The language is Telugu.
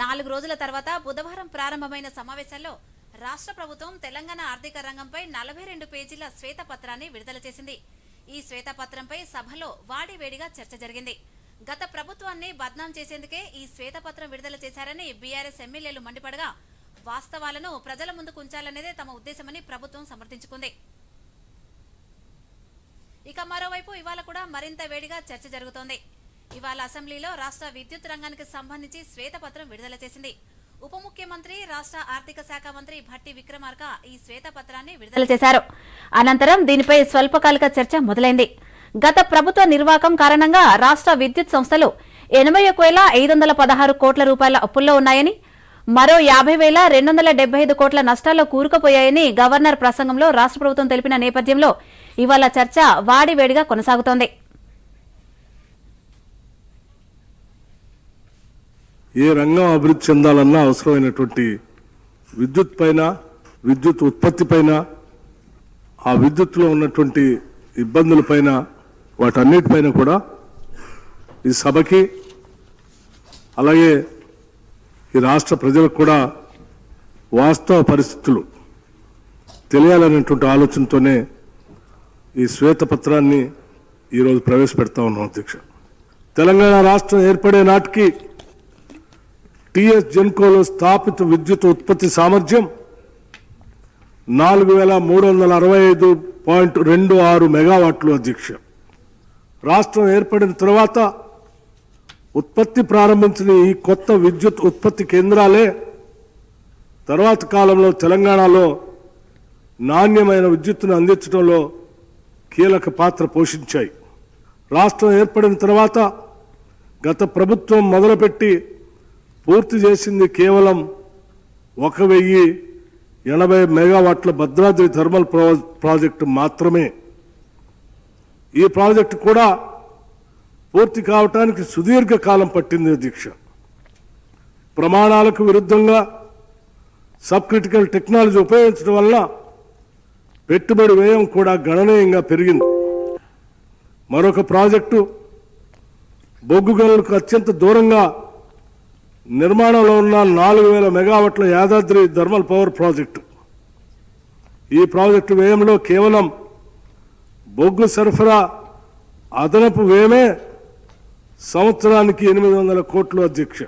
నాలుగు రోజుల తర్వాత బుధవారం ప్రారంభమైన సమావేశంలో రాష్ట్ర ప్రభుత్వం తెలంగాణ ఆర్థిక రంగంపై నలభై రెండు పేజీల శ్వేతపత్రాన్ని విడుదల చేసింది. ఈ శ్వేతపత్రంపై సభలో వాడివేడిగా చర్చ జరిగింది. గత ప్రభుత్వాన్ని బద్నాం చేసేందుకే ఈ శ్వేతపత్రం విడుదల చేశారని బీఆర్ఎస్ ఎమ్మెల్యేలు మండిపడగా వాస్తవాలను ప్రజల ముందుకు ఉంచాలనేదే తమ ఉద్దేశమని ప్రభుత్వం సమర్థించుకుంది. ఇక మరోవైపు ఇవాళ కూడా మరింత వేడిగా చర్చ జరుగుతోంది. ఇవాళ అసెంబ్లీలో రాష్ట్ర విద్యుత్ రంగానికి సంబంధించి శ్వేతపత్రం విడుదల చేసింది. ఉప ముఖ్యమంత్రి రాష్ట్ర ఆర్థిక శాఖ మంత్రి భట్టి విక్రమార్క ఈ శ్వేతపత్రాన్ని విడుదల చేశారు. అనంతరం దీనిపై స్వల్పకాలిక చర్చ మొదలైంది. గత ప్రభుత్వ నిర్వాకం కారణంగా రాష్ట్ర విద్యుత్ సంస్థలు ఎనభై ఒక వేల ఐదు వందల పదహారు కోట్ల రూపాయల అప్పుల్లో ఉన్నాయని మరో యాభై వేల రెండు వందల డెబ్బై ఐదు కోట్ల నష్టాల్లో కూరుకుపోయాయని గవర్నర్ ప్రసంగంలో రాష్ట్ర ప్రభుత్వం తెలిపిన నేపథ్యంలో ఇవాళ చర్చ వాడివేడిగా కొనసాగుతోంది. ఏ రంగం అభివృద్ధి చెందాలన్నా అవసరమైనటువంటి విద్యుత్ పైన విద్యుత్ ఉత్పత్తి పైన ఆ విద్యుత్తులో ఉన్నటువంటి ఇబ్బందులపైన వాటన్నిటిపైన కూడా ఈ సభకి అలాగే ఈ రాష్ట్ర ప్రజలకు కూడా వాస్తవ పరిస్థితులు తెలియాలనేటువంటి ఆలోచనతోనే ఈ శ్వేతపత్రాన్ని ఈరోజు ప్రవేశపెడతా ఉన్నాం అధ్యక్ష. తెలంగాణ రాష్ట్రం ఏర్పడే నాటికి టిఎస్ జెన్కోలో స్థాపిత విద్యుత్ ఉత్పత్తి సామర్థ్యం నాలుగు వేల మూడు వందల అరవై ఐదు పాయింట్ రెండు ఆరు మెగావాట్లు అధ్యక్ష. రాష్ట్రం ఏర్పడిన తర్వాత ఉత్పత్తి ప్రారంభించిన ఈ కొత్త విద్యుత్ ఉత్పత్తి కేంద్రాలే తర్వాత కాలంలో తెలంగాణలో నాణ్యమైన విద్యుత్తును అందించడంలో కీలక పాత్ర పోషించాయి. రాష్ట్రం ఏర్పడిన తర్వాత గత ప్రభుత్వం మొదలుపెట్టి పూర్తి చేసింది కేవలం ఒక వెయ్యి ఎనభై మెగావాట్ల భద్రాద్రి థర్మల్ ప్రాజెక్టు మాత్రమే. ఈ ప్రాజెక్టు కూడా పూర్తి కావటానికి సుదీర్ఘకాలం పట్టింది దీక్ష. ప్రమాణాలకు విరుద్ధంగా సబ్ క్రిటికల్ టెక్నాలజీ ఉపయోగించడం వల్ల పెట్టుబడి వ్యయం కూడా గణనీయంగా పెరిగింది. మరొక ప్రాజెక్టు బొగ్గు గనులకు అత్యంత దూరంగా నిర్మాణంలో ఉన్న నాలుగు వేల మెగావాట్ల యాదాద్రి థర్మల్ పవర్ ప్రాజెక్టు. ఈ ప్రాజెక్టు వ్యయంలో కేవలం బొగ్గు సరఫరా అదనపు వ్యయమే సంవత్సరానికి ఎనిమిది వందల కోట్లు అధ్యక్ష.